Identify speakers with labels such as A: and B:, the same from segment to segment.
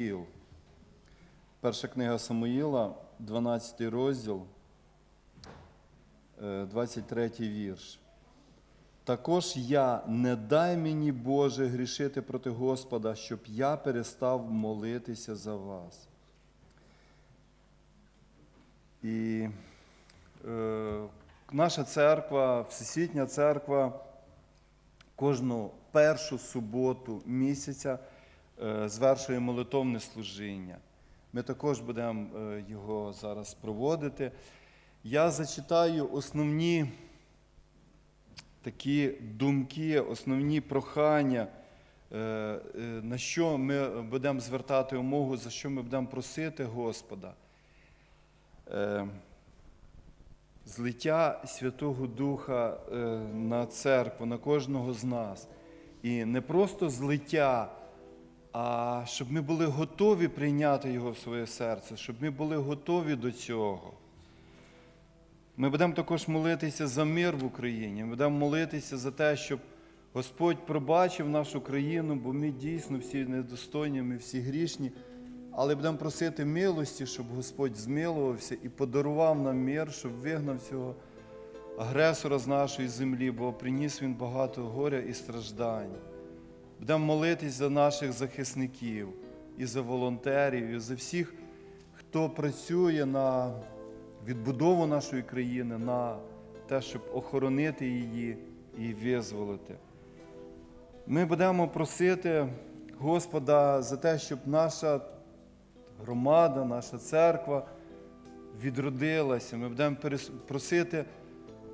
A: Самуїл. Перша книга Самуїла, 12 розділ, е, 23 вірш. Також я не дай мені, Боже, грішити проти Господа, щоб я перестав молитися за вас. І е, наша церква, Всесвітня церква, кожну першу суботу місяця е, звершує молитовне служіння. Ми також будемо е, його зараз проводити. Я зачитаю основні такі думки, основні прохання, е, е, на що ми будемо звертати умову, за що ми будемо просити Господа. Е, Злиття Святого Духа е, на церкву, на кожного з нас. І не просто злиття, а щоб ми були готові прийняти його в своє серце, щоб ми були готові до цього. Ми будемо також молитися за мир в Україні. Ми будемо молитися за те, щоб Господь пробачив нашу країну, бо ми дійсно всі недостойні, ми всі грішні. Але будемо просити милості, щоб Господь змилувався і подарував нам мир, щоб вигнав цього агресора з нашої землі, бо приніс він багато горя і страждань. Будемо молитись за наших захисників, і за волонтерів, і за всіх, хто працює на відбудову нашої країни, на те, щоб охоронити її і визволити. Ми будемо просити Господа за те, щоб наша громада, наша церква відродилася. Ми будемо просити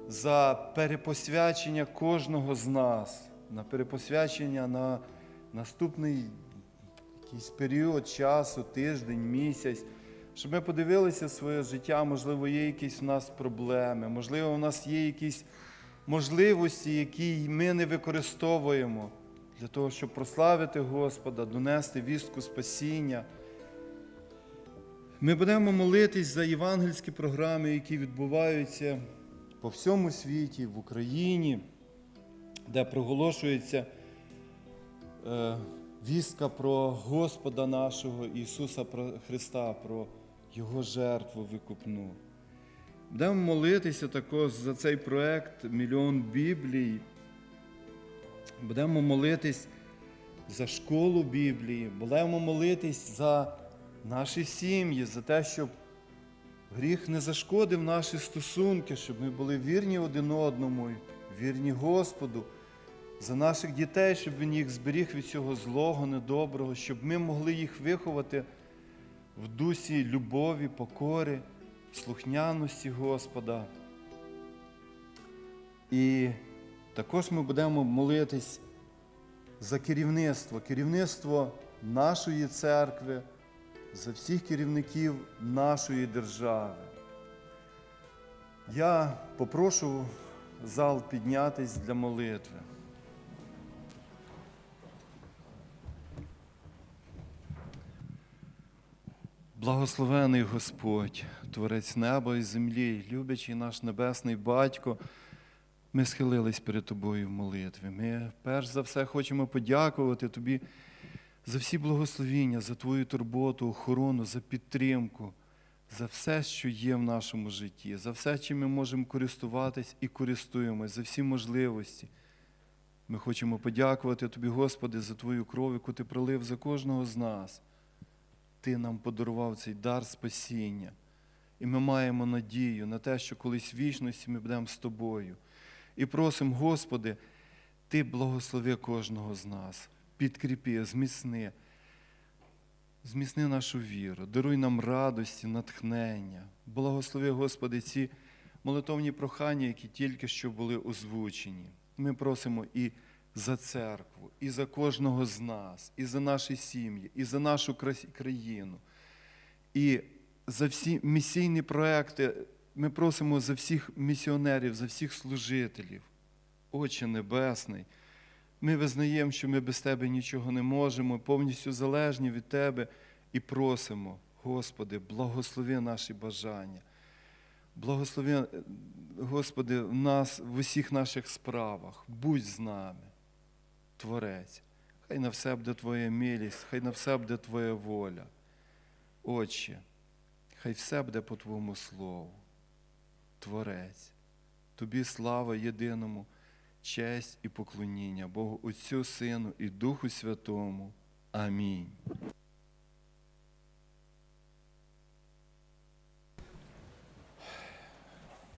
A: за перепосвячення кожного з нас, на перепосвячення на наступний якийсь період часу, тиждень, місяць, щоб ми подивилися своє життя, можливо, є якісь у нас проблеми, можливо, у нас є якісь можливості, які ми не використовуємо для того, щоб прославити Господа, донести вістку спасіння. Ми будемо молитись за євангельські програми, які відбуваються по всьому світі, в Україні, де проголошується е, вістка про Господа нашого Ісуса Христа, про Його жертву викупну. Будемо молитися також за цей проект Мільйон Біблій. Будемо молитись за школу Біблії, будемо молитись за наші сім'ї, за те, щоб гріх не зашкодив наші стосунки, щоб ми були вірні один одному, вірні Господу, за наших дітей, щоб Він їх зберіг від цього злого, недоброго, щоб ми могли їх виховати в дусі любові, покори, слухняності Господа. І також ми будемо молитись за керівництво, керівництво нашої церкви, за всіх керівників нашої держави. Я попрошу зал піднятись для молитви. Благословений Господь, Творець неба і землі, любячий наш Небесний Батько, ми схилились перед Тобою в молитві. Ми перш за все хочемо подякувати Тобі за всі благословіння, за Твою турботу, охорону, за підтримку, за все, що є в нашому житті, за все, чим ми можемо користуватись і користуємось, за всі можливості. Ми хочемо подякувати Тобі, Господи, за Твою кров, яку Ти пролив за кожного з нас. Ти нам подарував цей дар спасіння. І ми маємо надію на те, що колись вічності ми будемо з тобою. І просимо, Господи, Ти благослови кожного з нас, підкріпи, зміцни, зміцни нашу віру, даруй нам радості, натхнення. Благослови, Господи, ці молитовні прохання, які тільки що були озвучені. Ми просимо і за церкву, і за кожного з нас, і за наші сім'ї, і за нашу країну. І за всі місійні проекти ми просимо за всіх місіонерів, за всіх служителів. Отче Небесний, ми визнаємо, що ми без Тебе нічого не можемо, повністю залежні від Тебе і просимо, Господи, благослови наші бажання. Благослови, Господи, в нас в усіх наших справах. Будь з нами, Творець. Хай на все буде Твоя милість, хай на все буде Твоя воля. Отче, хай все буде по Твоєму слову. Творець, Тобі слава єдиному, честь і поклоніння Богу Отцю, Сину і Духу Святому. Амінь.